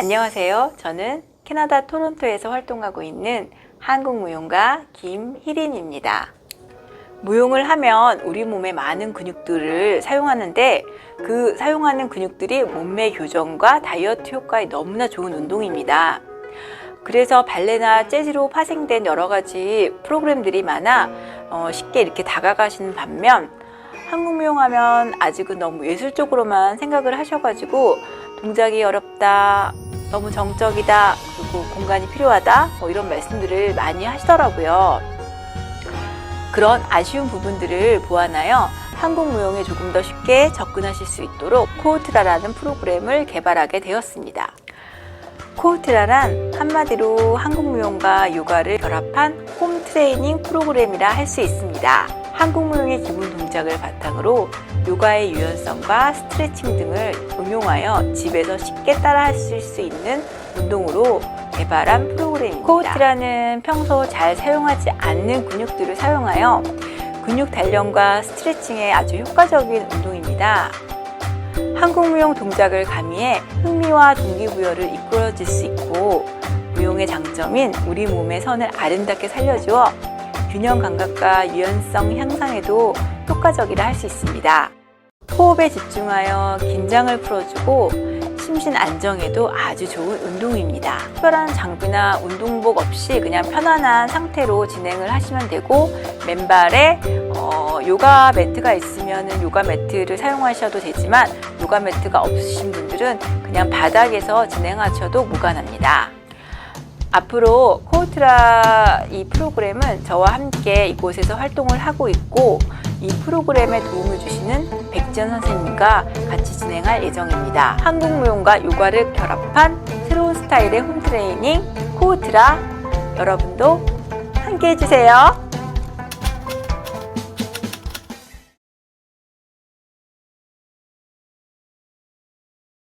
안녕하세요. 저는 캐나다 토론토에서 활동하고 있는 한국 무용가 김희린입니다. 무용을 하면 우리 몸의 많은 근육들을 사용하는데 그 사용하는 근육들이 몸매 교정과 다이어트 효과에 너무나 좋은 운동입니다. 그래서 발레나 재즈로 파생된 여러 가지 프로그램들이 많아 어, 쉽게 이렇게 다가가시는 반면 한국 무용하면 아직은 너무 예술적으로만 생각을 하셔가지고 동작이 어렵다, 너무 정적이다, 그리고 공간이 필요하다, 뭐 이런 말씀들을 많이 하시더라고요. 그런 아쉬운 부분들을 보완하여 한국 무용에 조금 더 쉽게 접근하실 수 있도록 코우트라라는 프로그램을 개발하게 되었습니다. 코우트라란 한마디로 한국 무용과 요가를 결합한 홈 트레이닝 프로그램이라 할 수 있습니다. 한국 무용의 기본 동작을 바탕으로 요가의 유연성과 스트레칭 등을 응용하여 집에서 쉽게 따라 하실 수 있는 운동으로 개발한 프로그램입니다. 코우트라는 평소 잘 사용하지 않는 근육들을 사용하여 근육 단련과 스트레칭에 아주 효과적인 운동입니다. 한국 무용 동작을 가미해 흥미와 동기부여를 이끌어줄 수 있고 무용의 장점인 우리 몸의 선을 아름답게 살려주어 균형 감각과 유연성 향상에도 효과적이라 할 수 있습니다. 호흡에 집중하여 긴장을 풀어주고 심신 안정에도 아주 좋은 운동입니다. 특별한 장비나 운동복 없이 그냥 편안한 상태로 진행을 하시면 되고 맨발에 어, 요가 매트가 있으면 요가 매트를 사용하셔도 되지만 요가 매트가 없으신 분들은 그냥 바닥에서 진행하셔도 무관합니다. 앞으로 코우트라 이 프로그램은 저와 함께 이곳에서 활동을 하고 있고 이 프로그램에 도움을 주시는 백지연 선생님과 같이 진행할 예정입니다. 한국 무용과 요가를 결합한 새로운 스타일의 홈트레이닝 코우트라 여러분도 함께 해주세요.